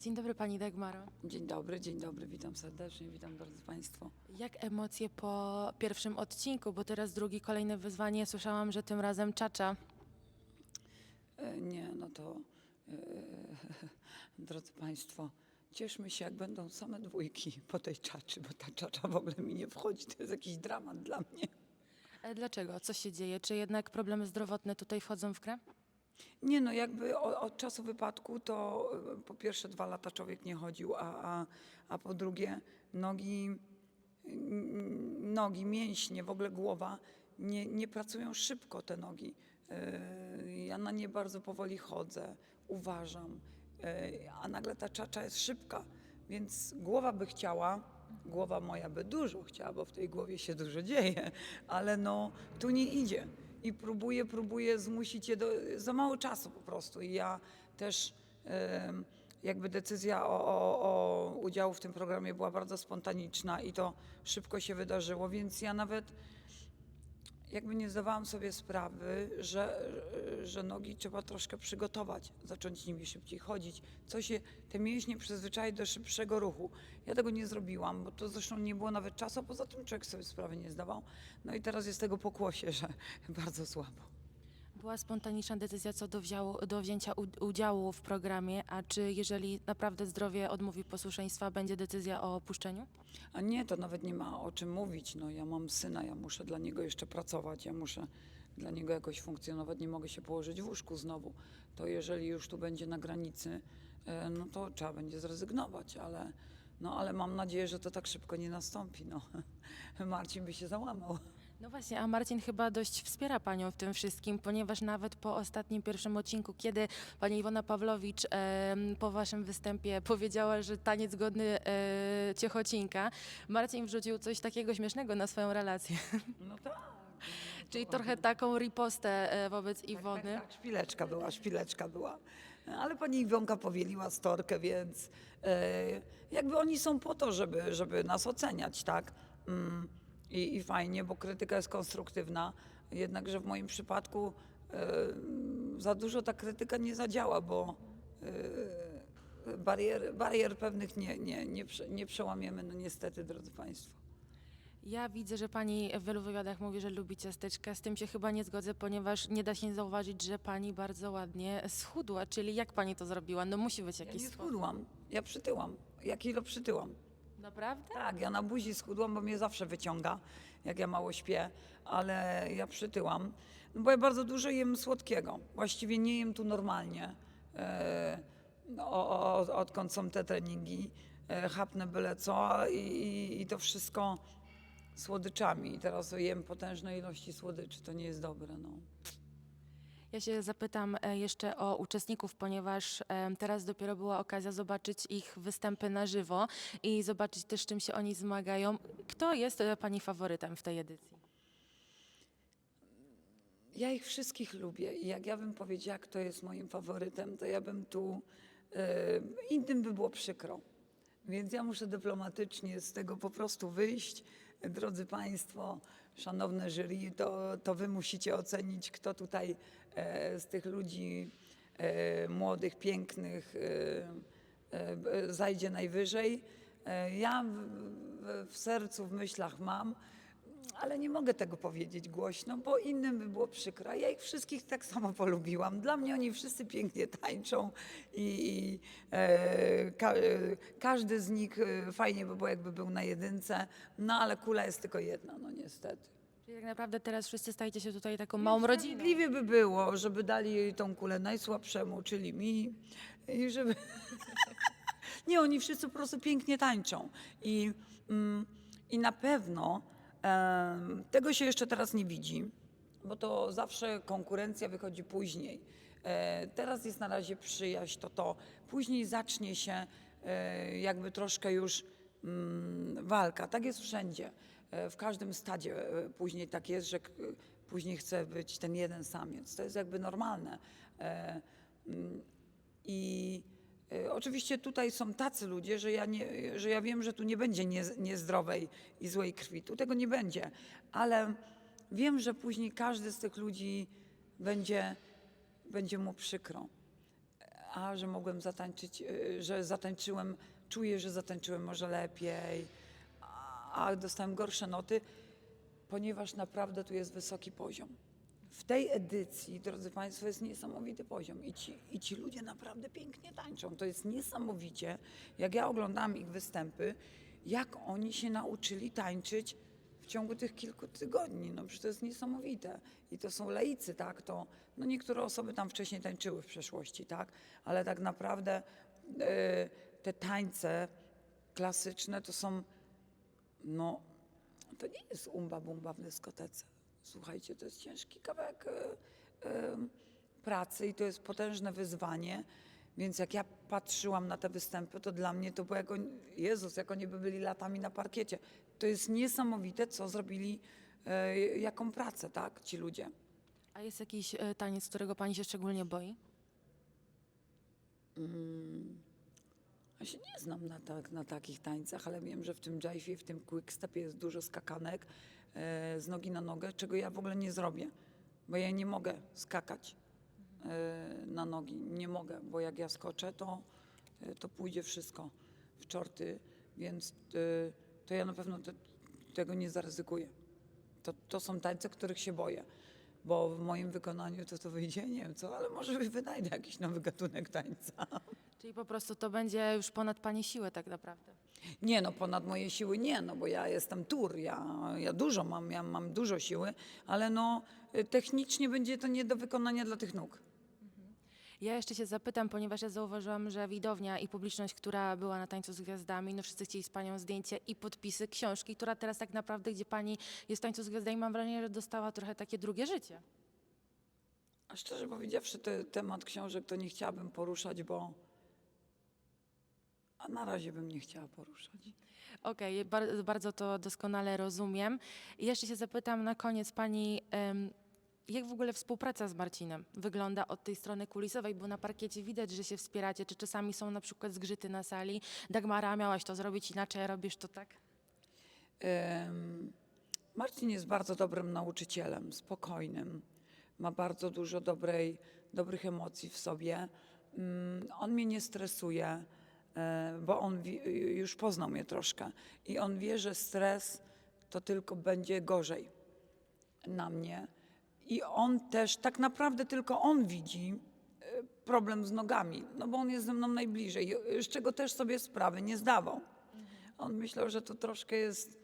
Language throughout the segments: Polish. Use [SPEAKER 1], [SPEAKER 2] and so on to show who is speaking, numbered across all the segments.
[SPEAKER 1] Dzień dobry Pani Dagmaro.
[SPEAKER 2] Dzień dobry, dzień dobry, witam serdecznie, witam drodzy Państwo.
[SPEAKER 1] Jak emocje po pierwszym odcinku, bo teraz drugi, kolejne wyzwanie. Słyszałam, że tym razem czacza.
[SPEAKER 2] E, Nie, no to e, drodzy Państwo, cieszmy się, jak będą same dwójki po tej czaczy, bo ta czacza w ogóle mi nie wchodzi, to jest jakiś dramat dla mnie.
[SPEAKER 1] E, Dlaczego? Co się dzieje? Czy jednak problemy zdrowotne tutaj wchodzą w grę?
[SPEAKER 2] Nie no, jakby od, od czasu wypadku to e, po pierwsze dwa lata człowiek nie chodził, a, a, a po drugie nogi, nogi, mięśnie, w ogóle głowa nie, nie pracują szybko te nogi. E, Ja na nie bardzo powoli chodzę, uważam, e, a nagle ta czacza jest szybka, więc głowa by chciała, głowa moja by dużo chciała, bo w tej głowie się dużo dzieje, ale no tu nie idzie. I próbuję, próbuję zmusić je do, za mało czasu po prostu. I ja też jakby decyzja o, o, o udziału w tym programie była bardzo spontaniczna i to szybko się wydarzyło, więc ja nawet jakby nie zdawałam sobie sprawy, że, że nogi trzeba troszkę przygotować, zacząć nimi szybciej chodzić, co się te mięśnie przyzwyczai do szybszego ruchu. Ja tego nie zrobiłam, bo to zresztą nie było nawet czasu, poza tym człowiek sobie sprawy nie zdawał. No i teraz jest tego pokłosie, że bardzo słabo.
[SPEAKER 1] Była spontaniczna decyzja co do, do wzięcia udziału w programie, a czy jeżeli naprawdę zdrowie odmówi posłuszeństwa, będzie decyzja o opuszczeniu?
[SPEAKER 2] A nie, to nawet nie ma o czym mówić. No, ja mam syna, ja muszę dla niego jeszcze pracować, ja muszę dla niego jakoś funkcjonować, nie mogę się położyć w łóżku znowu. To jeżeli już tu będzie na granicy, e, no to trzeba będzie zrezygnować, ale, no, ale mam nadzieję, że to tak szybko nie nastąpi. No. Marcin by się załamał.
[SPEAKER 1] No właśnie, a Marcin chyba dość wspiera Panią w tym wszystkim, ponieważ nawet po ostatnim pierwszym odcinku, kiedy Pani Iwona Pawlowicz em, po Waszym występie powiedziała, że taniec godny e, Ciechocinka, Marcin wrzucił coś takiego śmiesznego na swoją relację.
[SPEAKER 2] No tak.
[SPEAKER 1] Czyli trochę taką ripostę e, wobec Iwony.
[SPEAKER 2] Tak, tak, szpileczka była, szpileczka była. Ale pani Iwonka powieliła storkę, więc e, jakby oni są po to, żeby, żeby nas oceniać, tak? Mm, i, I fajnie, bo krytyka jest konstruktywna. Jednakże w moim przypadku e, za dużo ta krytyka nie zadziała, bo e, barier, barier pewnych nie, nie, nie, prze, nie przełamiemy, no niestety, drodzy Państwo.
[SPEAKER 1] Ja widzę, że Pani w wielu wywiadach mówi, że lubi ciasteczka. Z tym się chyba nie zgodzę, ponieważ nie da się nie zauważyć, że Pani bardzo ładnie schudła. Czyli jak Pani to zrobiła? No musi być
[SPEAKER 2] Ja
[SPEAKER 1] jakiś
[SPEAKER 2] nie
[SPEAKER 1] sposób.
[SPEAKER 2] schudłam, ja przytyłam. Ja kilo przytyłam.
[SPEAKER 1] Naprawdę?
[SPEAKER 2] Tak, ja na buzi schudłam, bo mnie zawsze wyciąga, jak ja mało śpię, ale ja przytyłam, no bo ja bardzo dużo jem słodkiego. Właściwie nie jem tu normalnie, e, o, o, odkąd są te treningi, e, chapnę byle co i, i, i to wszystko słodyczami. I teraz jem potężne ilości słodyczy, to nie jest dobre. No.
[SPEAKER 1] Ja się zapytam e, jeszcze o uczestników, ponieważ em, teraz dopiero była okazja zobaczyć ich występy na żywo i zobaczyć też, czym się oni zmagają. Kto jest e, Pani faworytem w tej edycji?
[SPEAKER 2] Ja ich wszystkich lubię jak ja bym powiedziała, kto jest moim faworytem, to ja bym tu, e, innym by było przykro. Więc ja muszę dyplomatycznie z tego po prostu wyjść. Drodzy Państwo, szanowne jury, to, to Wy musicie ocenić, kto tutaj e, z tych ludzi e, młodych, pięknych e, zajdzie najwyżej. Ja w, w sercu, w myślach mam, ale nie mogę tego powiedzieć głośno, bo innym by było przykro. Ja ich wszystkich tak samo polubiłam. Dla mnie oni wszyscy pięknie tańczą i, e, ka, e, każdy z nich e, fajnie by było, jakby był na jedynce, no ale kula jest tylko jedna, no niestety.
[SPEAKER 1] Czyli tak naprawdę teraz wszyscy stajecie się tutaj taką małą rodziną.
[SPEAKER 2] Sprawiedliwie by było, żeby dali tą kulę najsłabszemu, czyli mi, i żeby... Nie, oni wszyscy po prostu pięknie tańczą. I, mm, i na pewno tego się jeszcze teraz nie widzi, bo to zawsze konkurencja wychodzi później. E, teraz jest na razie przyjaźń, to to. Później zacznie się e, jakby troszkę już mm, walka. Tak jest wszędzie. E, w każdym stadzie później tak jest, że później chce być ten jeden samiec. To jest jakby normalne. Mm, I oczywiście tutaj są tacy ludzie, że ja, nie, że ja wiem, że tu nie będzie nie, niezdrowej i złej krwi. Tu tego nie będzie. Ale wiem, że później każdy z tych ludzi będzie, będzie mu przykro. a że mogłem zatańczyć, y, że zatańczyłem, czuję, że zatańczyłem może lepiej, a, a dostałem gorsze noty, ponieważ naprawdę tu jest wysoki poziom. W tej edycji, drodzy Państwo, jest niesamowity poziom i ci, i ci ludzie naprawdę pięknie tańczą. To jest niesamowicie, jak ja oglądam ich występy, jak oni się nauczyli tańczyć w ciągu tych kilku tygodni. No przecież to jest niesamowite. I to są laicy, tak? To, no niektóre osoby tam wcześniej tańczyły w przeszłości, tak? Ale tak naprawdę e, te tańce klasyczne to są, no, to nie jest umba bumba w dyskotece. Słuchajcie, to jest ciężki kawałek e, e, pracy i to jest potężne wyzwanie. Więc jak ja patrzyłam na te występy, to dla mnie to było jako, Jezus, jak oni by byli latami na parkiecie. To jest niesamowite, co zrobili, e, jaką pracę, tak, ci ludzie.
[SPEAKER 1] A jest jakiś taniec, którego pani się szczególnie boi?
[SPEAKER 2] Ja się nie znam na, tak, na takich tańcach, ale wiem, że w tym jive, w tym quickstepie jest dużo skakanek e, z nogi na nogę, czego ja w ogóle nie zrobię, bo ja nie mogę skakać e, na nogi. Nie mogę, bo jak ja skoczę, to, e, to pójdzie wszystko w czorty, więc e, to ja na pewno te, tego nie zaryzykuję. To, to są tańce, których się boję. Bo w moim wykonaniu to to wyjdzie, nie wiem co, ale może wynajdę jakiś nowy gatunek tańca.
[SPEAKER 1] Czyli po prostu to będzie już ponad pani siłę tak naprawdę.
[SPEAKER 2] Nie, no ponad moje siły nie, no bo ja jestem tur, ja, ja dużo mam, ja mam dużo siły, ale no y, technicznie będzie to nie do wykonania dla tych nóg.
[SPEAKER 1] Ja jeszcze się zapytam, ponieważ ja zauważyłam, że widownia i publiczność, która była na tańcu z gwiazdami, no wszyscy chcieli z panią zdjęcie i podpisy książki, która teraz tak naprawdę, gdzie pani jest w tańcu z gwiazdami, mam wrażenie, że dostała trochę takie drugie życie.
[SPEAKER 2] A szczerze powiedziawszy, te, temat książek to nie chciałabym poruszać, bo na razie bym nie chciała poruszać.
[SPEAKER 1] Okej, bar- bardzo to doskonale rozumiem. I jeszcze się zapytam na koniec pani, em, jak w ogóle współpraca z Marcinem wygląda od tej strony kulisowej, bo na parkiecie widać, że się wspieracie, czy czasami są na przykład zgrzyty na sali. Dagmara, miałaś to zrobić inaczej, robisz to tak?
[SPEAKER 2] Em, Marcin jest bardzo dobrym nauczycielem, spokojnym. Ma bardzo dużo dobrej, dobrych emocji w sobie. Mm, On mnie nie stresuje, bo on wi- już poznał mnie troszkę. I on wie, że stres to tylko będzie gorzej na mnie. I on też, tak naprawdę tylko on widzi e, problem z nogami, no bo on jest ze mną najbliżej, z czego też sobie sprawy nie zdawał. On myślał, że to troszkę jest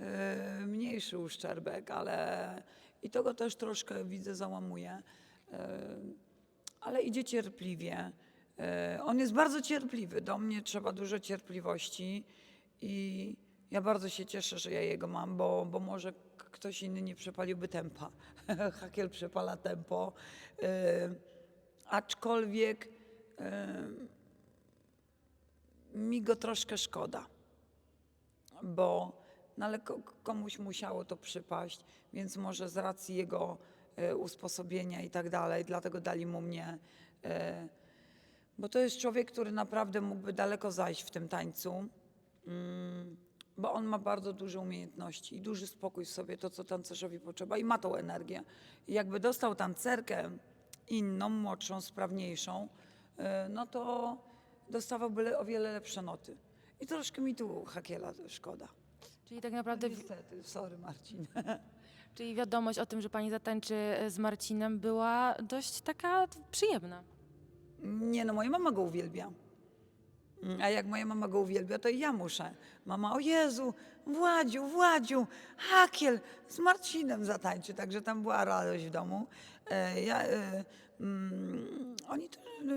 [SPEAKER 2] e, mniejszy uszczerbek, ale i to go też troszkę widzę załamuje. E, ale idzie cierpliwie. E, on jest bardzo cierpliwy. Do mnie trzeba dużo cierpliwości i ja bardzo się cieszę, że ja jego mam, bo, bo może ktoś inny nie przepaliłby tempa. Hakiel przepala tempo. E, aczkolwiek mi go troszkę szkoda bo no ale ko- komuś musiało to przypaść, więc może z racji jego e, usposobienia i tak dalej, dlatego dali mu mnie. Bo to jest człowiek, który naprawdę mógłby daleko zajść w tym tańcu, mm, bo on ma bardzo duże umiejętności i duży spokój w sobie, to co tancerzowi potrzeba i ma tą energię. I jakby dostał tancerkę inną, młodszą, sprawniejszą, e, no to dostawałby o wiele lepsze noty. I troszkę mi tu Hakiela szkoda.
[SPEAKER 1] Czyli tak naprawdę,
[SPEAKER 2] Niestety, sorry Marcin.
[SPEAKER 1] czyli wiadomość o tym, że pani zatańczy z Marcinem była dość taka przyjemna.
[SPEAKER 2] Nie no, moja mama go uwielbia. Mm, A jak moja mama go uwielbia, to i ja muszę. Mama, o Jezu, Władziu, Władziu, Hakiel z Marcinem zatańczy. Także tam była radość w domu. E, ja, e, mm, oni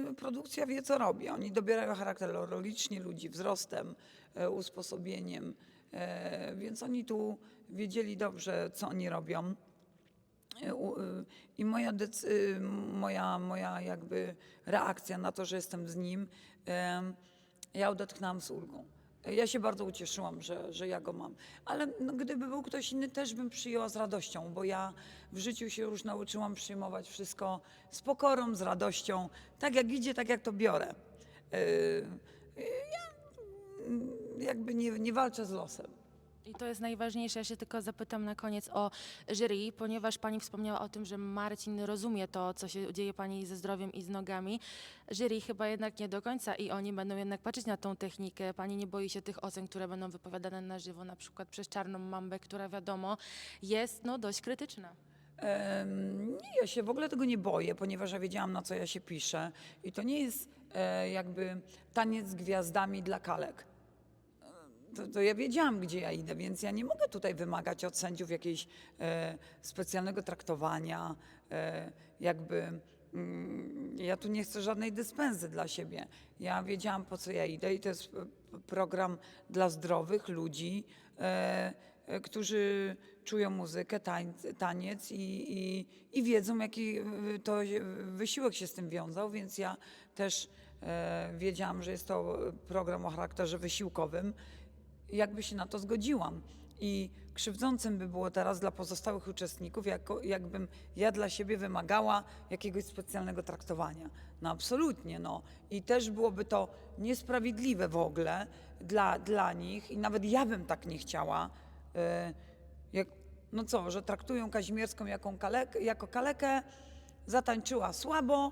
[SPEAKER 2] e, produkcja wie, co robi. Oni dobierają charakterologicznie ludzi wzrostem, usposobieniem. Więc oni tu wiedzieli dobrze, co oni robią. U- y, I moja, dec- y, moja, moja jakby reakcja na to, że jestem z nim, ja odetchnęłam z ulgą. Ja się bardzo ucieszyłam, że, że ja go mam. Ale no, gdyby był ktoś inny, też bym przyjęła z radością, bo ja w życiu się już nauczyłam przyjmować wszystko z pokorą, z radością. Tak jak idzie, tak jak to biorę. Ja mm, jakby nie, nie walczę z losem.
[SPEAKER 1] I to jest najważniejsze. Ja się tylko zapytam na koniec o jury, ponieważ pani wspomniała o tym, że Marcin rozumie to, co się dzieje pani ze zdrowiem i z nogami. Jury chyba jednak nie do końca i oni będą jednak patrzeć na tą technikę. Pani nie boi się tych ocen, które będą wypowiadane na żywo, na przykład przez Czarną Mambę, która wiadomo jest no, dość krytyczna.
[SPEAKER 2] Nie, ja się w ogóle tego nie boję, ponieważ ja wiedziałam, na co ja się piszę. I to nie jest e, jakby taniec z gwiazdami dla kalek. E, To, to ja wiedziałam, gdzie ja idę, więc ja nie mogę tutaj wymagać od sędziów jakiegoś e, specjalnego traktowania, e, jakby. mm, Ja tu nie chcę żadnej dyspensy dla siebie. Ja wiedziałam, po co ja idę, i to jest p- program dla zdrowych ludzi, e, e, którzy czują muzykę, taniec i, i, i wiedzą, jaki y, to wysiłek się z tym wiązał, więc ja też e, wiedziałam, że jest to program o charakterze wysiłkowym. Jakby się na to zgodziłam. I krzywdzącym by było teraz dla pozostałych uczestników, jako, jakbym ja dla siebie wymagała jakiegoś specjalnego traktowania. No absolutnie, no. I też byłoby to niesprawiedliwe w ogóle dla, dla nich i nawet ja bym tak nie chciała. E, jak, no co, że traktują Kazimierską jako, kalek, jako kalekę, zatańczyła słabo,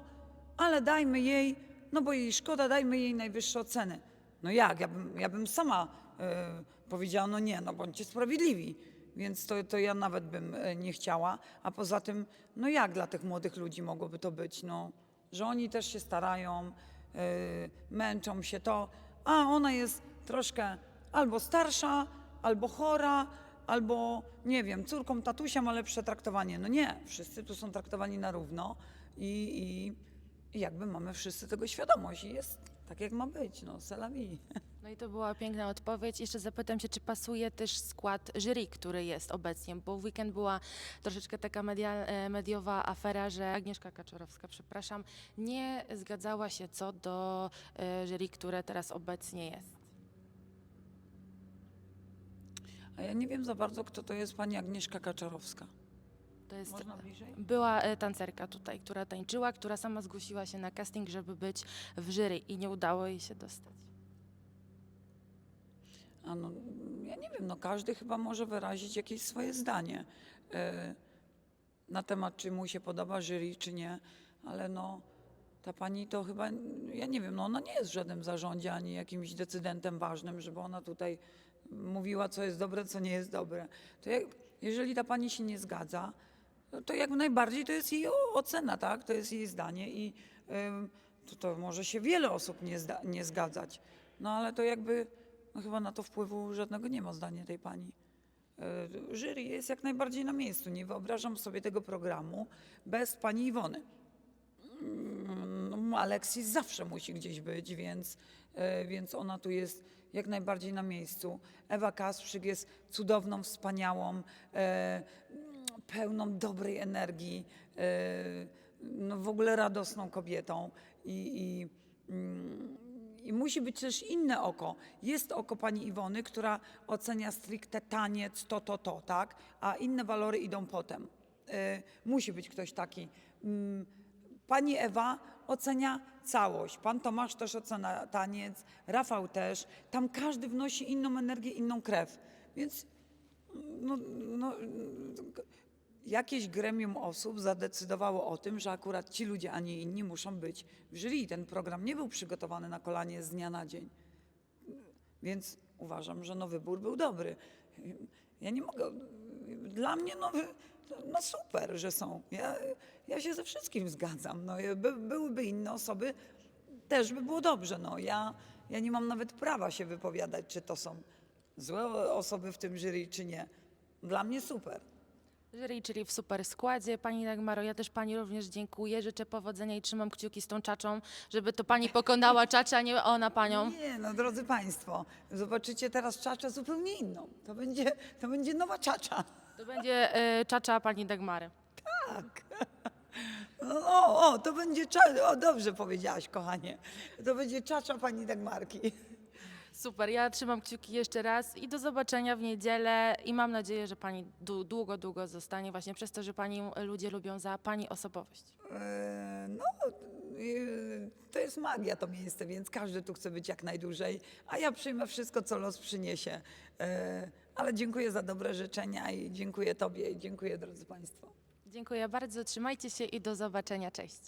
[SPEAKER 2] ale dajmy jej, no bo jej szkoda, dajmy jej najwyższe oceny. No jak? Ja bym, ja bym sama powiedziała, no nie, no bądźcie sprawiedliwi. Więc to, to ja nawet bym e, nie chciała. A poza tym, no jak dla tych młodych ludzi mogłoby to być? No, że oni też się starają, e, męczą się to, a ona jest troszkę albo starsza, albo chora, albo nie wiem, córką tatusia ma lepsze traktowanie. No nie, wszyscy tu są traktowani na równo i, i, i jakby mamy wszyscy tego świadomość i jest tak, jak ma być, no, c'est la vie.
[SPEAKER 1] No i to była piękna odpowiedź. Jeszcze zapytam się, czy pasuje też skład jury, który jest obecnie, bo w weekend była troszeczkę taka media, e, mediowa afera, że Agnieszka Kaczorowska, przepraszam, nie zgadzała się co do e, jury, które teraz obecnie jest.
[SPEAKER 2] A ja nie wiem za bardzo, kto to jest pani Agnieszka Kaczarowska.
[SPEAKER 1] To jest
[SPEAKER 2] Można bliżej?
[SPEAKER 1] była e, tancerka tutaj, która tańczyła, która sama zgłosiła się na casting, żeby być w jury i nie udało jej się dostać.
[SPEAKER 2] No, ja nie wiem, no każdy chyba może wyrazić jakieś swoje zdanie e, na temat, czy mu się podoba jury, czy nie, ale no ta pani to chyba, ja nie wiem, no ona nie jest w żadnym zarządzie ani jakimś decydentem ważnym, żeby ona tutaj mówiła, co jest dobre, co nie jest dobre. To jak, jeżeli ta pani się nie zgadza, no to jak najbardziej to jest jej ocena, tak? To jest jej zdanie i to, to może się wiele osób nie, nie zgadzać. No ale to jakby no chyba na to wpływu żadnego nie ma zdanie tej pani. Y, Jury jest jak najbardziej na miejscu. Nie wyobrażam sobie tego programu bez pani Iwony. Mm, Aleksis zawsze musi gdzieś być, więc, e, więc ona tu jest jak najbardziej na miejscu. Ewa Kasprzyk jest cudowną, wspaniałą, e, pełną dobrej energii, e, no w ogóle radosną kobietą i, i mm, i musi być też inne oko. Jest oko pani Iwony, która ocenia stricte taniec, to, to, to, tak? A inne walory idą potem. E, musi być ktoś taki. Mm, Pani Ewa ocenia całość. Pan Tomasz też ocenia taniec, Rafał też. Tam każdy wnosi inną energię, inną krew. Więc no, no, jakieś gremium osób zadecydowało o tym, że akurat ci ludzie, a nie inni muszą być w jury. Ten program nie był przygotowany na kolanie z dnia na dzień. Więc uważam, że no wybór był dobry. Ja nie mogę. Dla mnie no, no super, że są. Ja, ja się ze wszystkim zgadzam. No, by, byłyby inne osoby, też by było dobrze. No, ja, ja nie mam nawet prawa się wypowiadać, czy to są złe osoby w tym jury, czy nie. Dla mnie super.
[SPEAKER 1] Jury, czyli w super składzie. Pani Dagmaro, ja też Pani również dziękuję. Życzę powodzenia i trzymam kciuki z tą czaczą, żeby to Pani pokonała czaczę, a nie ona Panią.
[SPEAKER 2] Nie, no drodzy Państwo, zobaczycie teraz czaczę zupełnie inną. To będzie, to będzie nowa czacza.
[SPEAKER 1] To będzie e, czacza Pani Dagmary.
[SPEAKER 2] Tak. O, o, to będzie czacza. O, dobrze powiedziałaś, kochanie. To będzie czacza pani Dagmarki.
[SPEAKER 1] Super, ja trzymam kciuki jeszcze raz i do zobaczenia w niedzielę i mam nadzieję, że Pani dłu- długo, długo zostanie właśnie przez to, że Pani ludzie lubią za Pani osobowość.
[SPEAKER 2] E, No, e, to jest magia to miejsce, więc każdy tu chce być jak najdłużej, a ja przyjmę wszystko, co los przyniesie. E, Ale dziękuję za dobre życzenia i dziękuję Tobie i dziękuję drodzy Państwo.
[SPEAKER 1] Dziękuję bardzo, trzymajcie się i do zobaczenia. Cześć.